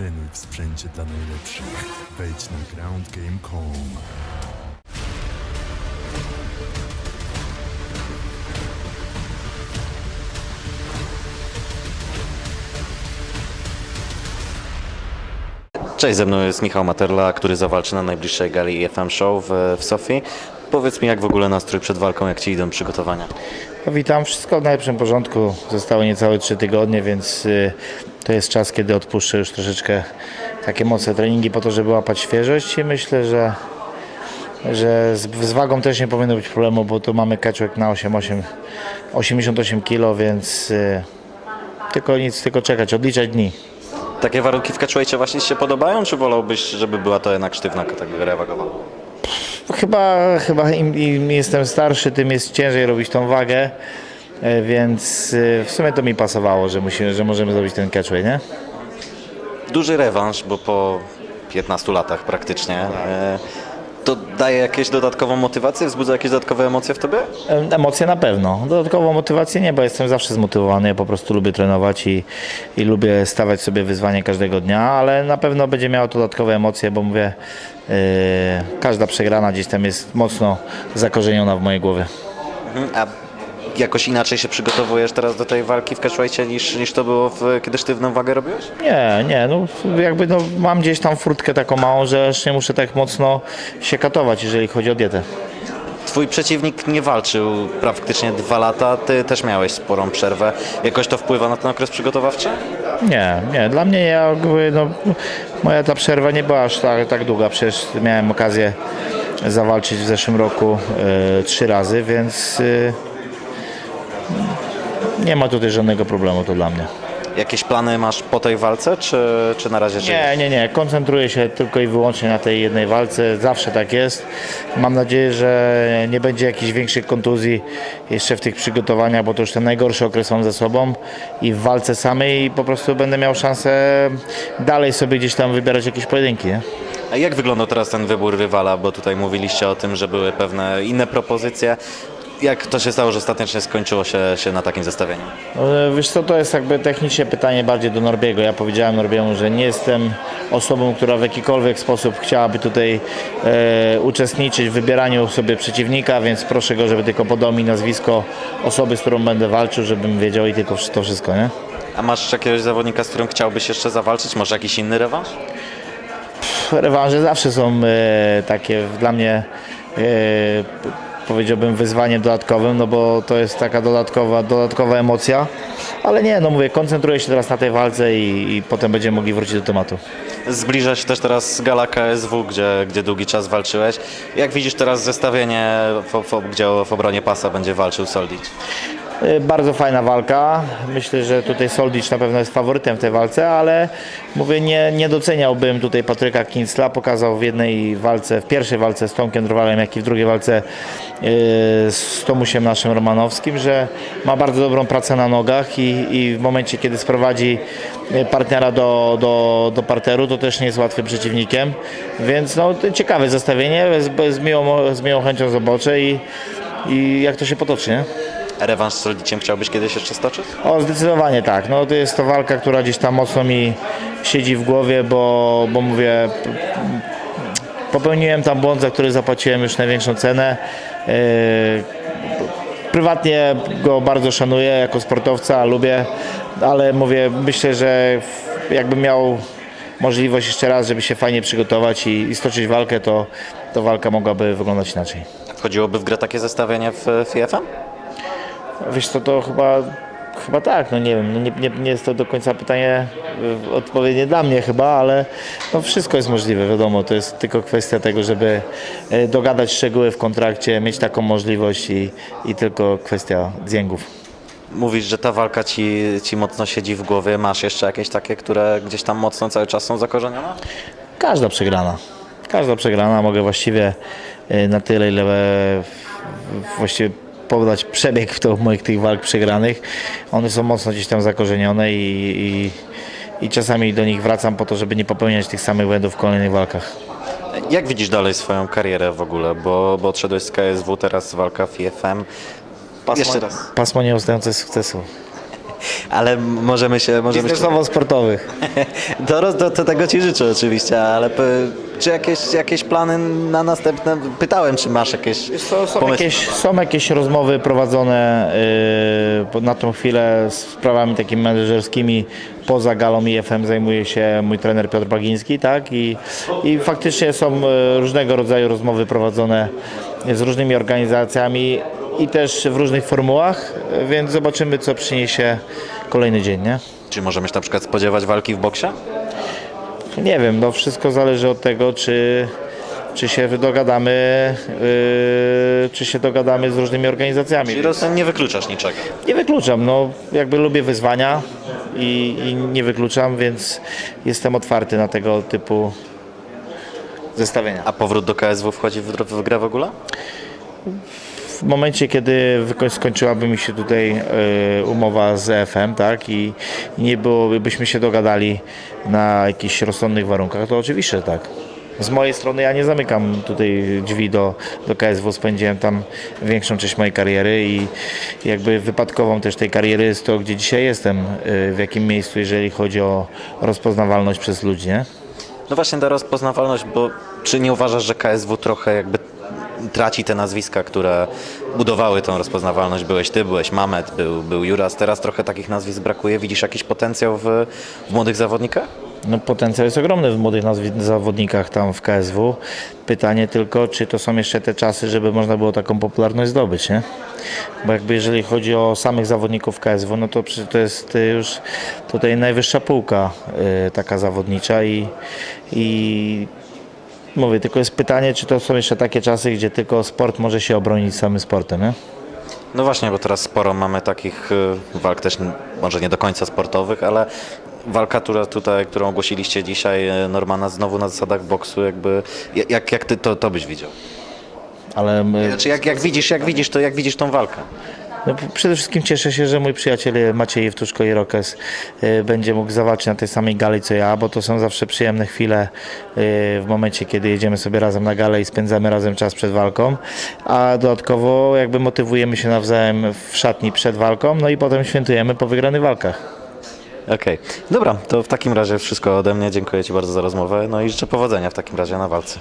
Trenuj w sprzęcie dla najlepszych. Wejdź na groundgame.com. Cześć, ze mną jest Michał Materla, który zawalczy na najbliższej gali EFM Show w, w Sofii. Powiedz mi, jak w ogóle nastrój przed walką, jak Ci idą przygotowania? No, witam, wszystko w najlepszym porządku. Zostały niecałe 3 tygodnie, więc y, to jest czas, kiedy odpuszczę już troszeczkę takie mocne treningi po to, żeby łapać świeżość i myślę, że, że z, z wagą też nie powinno być problemu, bo tu mamy catchwork na 8, 8, 88 kg, więc y, tylko nic, tylko czekać, odliczać dni. Takie warunki w catchweightie właśnie Ci się podobają, czy wolałbyś, żeby była to jednak sztywna kategoria wagowa? Chyba, chyba im, im jestem starszy, tym jest ciężej robić tą wagę, więc y, w sumie to mi pasowało, że, musimy, że możemy zrobić ten catchway, nie? Duży rewanż, bo po 15 latach praktycznie. E, to daje jakieś dodatkową motywację, wzbudza jakieś dodatkowe emocje w Tobie? Em, Emocje na pewno. Dodatkową motywację nie, bo jestem zawsze zmotywowany. Ja po prostu lubię trenować i, i lubię stawiać sobie wyzwanie każdego dnia, ale na pewno będzie miało to dodatkowe emocje, bo mówię, yy, każda przegrana gdzieś tam jest mocno zakorzeniona w mojej głowie. Mhm. A jakoś inaczej się przygotowujesz teraz do tej walki w catchweightie niż, niż to było, w, kiedy sztywną wagę robiłeś? Nie, nie, no jakby no, mam gdzieś tam furtkę taką małą, że aż nie muszę tak mocno się katować, jeżeli chodzi o dietę. Twój przeciwnik nie walczył praktycznie dwa lata, ty też miałeś sporą przerwę. Jakoś to wpływa na ten okres przygotowawczy? Nie, nie. Dla mnie ja jakby, no, moja ta przerwa nie była aż tak, tak długa. Przecież miałem okazję zawalczyć w zeszłym roku e, trzy razy, więc e, nie ma tutaj żadnego problemu to dla mnie. Jakieś plany masz po tej walce, czy, czy na razie żyjesz? Nie, nie, nie. Koncentruję się tylko i wyłącznie na tej jednej walce. Zawsze tak jest. Mam nadzieję, że nie będzie jakichś większych kontuzji jeszcze w tych przygotowaniach, bo to już ten najgorszy okres mam ze sobą i w walce samej po prostu będę miał szansę dalej sobie gdzieś tam wybierać jakieś pojedynki. Nie? A jak wyglądał teraz ten wybór rywala, bo tutaj mówiliście o tym, że były pewne inne propozycje. Jak to się stało, że ostatecznie skończyło się, się na takim zestawieniu? No, Wiesz co, to jest jakby technicznie pytanie bardziej do Norbiego. Ja powiedziałem Norbiemu, że nie jestem osobą, która w jakikolwiek sposób chciałaby tutaj e, uczestniczyć w wybieraniu sobie przeciwnika, więc proszę go, żeby tylko podał mi nazwisko osoby, z którą będę walczył, żebym wiedział i tylko to wszystko, nie? A masz jakiegoś zawodnika, z którym chciałbyś jeszcze zawalczyć? Może jakiś inny rewanż? Rewanże zawsze są e, takie dla mnie e, powiedziałbym wyzwaniem dodatkowym, no bo to jest taka dodatkowa, dodatkowa emocja, ale nie, no mówię, koncentruję się teraz na tej walce i, i potem będziemy mogli wrócić do tematu. Zbliża się też teraz gala KSW, gdzie, gdzie długi czas walczyłeś. Jak widzisz teraz zestawienie, w, w, gdzie w obronie pasa będzie walczył Soldic? Y, Bardzo fajna walka. Myślę, że tutaj Soldic na pewno jest faworytem w tej walce, ale mówię, nie, nie doceniałbym tutaj Patryka Kincla. Pokazał w jednej walce, w pierwszej walce z Tomkiem Drwalem, jak i w drugiej walce y, z Tomusiem naszym Romanowskim, że ma bardzo dobrą pracę na nogach i, i w momencie, kiedy sprowadzi y, partnera do, do, do parteru, to też nie jest łatwym przeciwnikiem. Więc no, ciekawe zestawienie, z, z, miłą, z miłą chęcią zobaczę i, i jak to się potoczy, nie? Rewanż z Soldiciem chciałbyś kiedyś jeszcze stoczyć? O, zdecydowanie tak. No, to jest to walka, która gdzieś tam mocno mi siedzi w głowie, bo, bo mówię, popełniłem tam błąd, za który zapłaciłem już największą cenę. Yy, Prywatnie go bardzo szanuję jako sportowca, lubię, ale mówię, myślę, że jakbym miał możliwość jeszcze raz, żeby się fajnie przygotować i, i stoczyć walkę, to, to walka mogłaby wyglądać inaczej. Wchodziłoby w grę takie zestawienie w, w IFM? Wiesz co, to chyba, chyba tak, no nie wiem, no nie, nie, nie jest to do końca pytanie y, odpowiednie dla mnie chyba, ale no wszystko jest możliwe, wiadomo, to jest tylko kwestia tego, żeby y, dogadać szczegóły w kontrakcie, mieć taką możliwość i, i tylko kwestia dzięgów. Mówisz, że ta walka ci, ci mocno siedzi w głowie. Masz jeszcze jakieś takie, które gdzieś tam mocno cały czas są zakorzenione? Każda przegrana, każda przegrana, mogę właściwie y, na tyle, ile właściwie podać przebieg w to moich tych walk przegranych. One są mocno gdzieś tam zakorzenione i, i, i czasami do nich wracam po to, żeby nie popełniać tych samych błędów w kolejnych walkach. Jak widzisz dalej swoją karierę w ogóle? Bo, bo odszedłeś z KSW, teraz walka w IFM. Jeszcze raz. Pasmo nieustające sukcesu. Ale możemy się... Możemy się Biznesowo-sportowych. do, roz- do, do tego Ci życzę oczywiście, ale p- czy jakieś, jakieś plany na następne... Pytałem, czy masz jakieś Są, są, pomysły? jakieś, są jakieś rozmowy prowadzone yy, na tą chwilę z sprawami takimi menedżerskimi. Poza galą IFM zajmuje się mój trener Piotr Bagiński, tak? I, i faktycznie są yy, różnego rodzaju rozmowy prowadzone z różnymi organizacjami i też w różnych formułach, więc zobaczymy, co przyniesie kolejny dzień, nie? Czy możemy się na przykład spodziewać walki w boksie? Nie wiem, no wszystko zależy od tego, czy, czy się dogadamy, yy, czy się dogadamy z różnymi organizacjami. Czyli rozumiem, nie wykluczasz niczego. Nie wykluczam, no jakby lubię wyzwania i, i nie wykluczam, więc jestem otwarty na tego typu zestawienia. A powrót do KSW wchodzi w, w grę w ogóle? W momencie, kiedy skończyłaby mi się tutaj e, umowa z EFM, tak, i nie byłobyśmy się dogadali na jakichś rozsądnych warunkach, to oczywiście, tak. Z mojej strony ja nie zamykam tutaj drzwi do, do KSW, spędziłem tam większą część mojej kariery i jakby wypadkową też tej kariery jest to, gdzie dzisiaj jestem, e, w jakim miejscu, jeżeli chodzi o rozpoznawalność przez ludzi, nie? No właśnie ta rozpoznawalność, bo czy nie uważasz, że KSW trochę jakby traci te nazwiska, które budowały tą rozpoznawalność? Byłeś ty, byłeś Mamet, był, był Juras, teraz trochę takich nazwisk brakuje. Widzisz jakiś potencjał w, w młodych zawodnikach? No, potencjał jest ogromny w młodych zawodnikach tam w KSW. Pytanie tylko, czy to są jeszcze te czasy, żeby można było taką popularność zdobyć, nie? Bo jakby jeżeli chodzi o samych zawodników KSW, no to to jest y, już tutaj najwyższa półka y, taka zawodnicza i, i mówię, tylko jest pytanie, czy to są jeszcze takie czasy, gdzie tylko sport może się obronić samym sportem, nie? No właśnie, bo teraz sporo mamy takich y, walk też może nie do końca sportowych, ale walka, która tutaj, którą ogłosiliście dzisiaj, y, Normana, znowu na zasadach boksu, jakby jak, jak ty to, to byś widział? Ale my, Znaczy jak, jak widzisz, jak widzisz to, jak widzisz tą walkę? No, przede wszystkim cieszę się, że mój przyjaciel Maciej Jewtuszko i Rokes y, będzie mógł zawalczyć na tej samej gali co ja, bo to są zawsze przyjemne chwile y, w momencie, kiedy jedziemy sobie razem na galę i spędzamy razem czas przed walką, a dodatkowo jakby motywujemy się nawzajem w szatni przed walką, no i potem świętujemy po wygranych walkach. Okej, dobra, to w takim razie wszystko ode mnie. Dziękuję Ci bardzo za rozmowę, no i życzę powodzenia w takim razie na walce.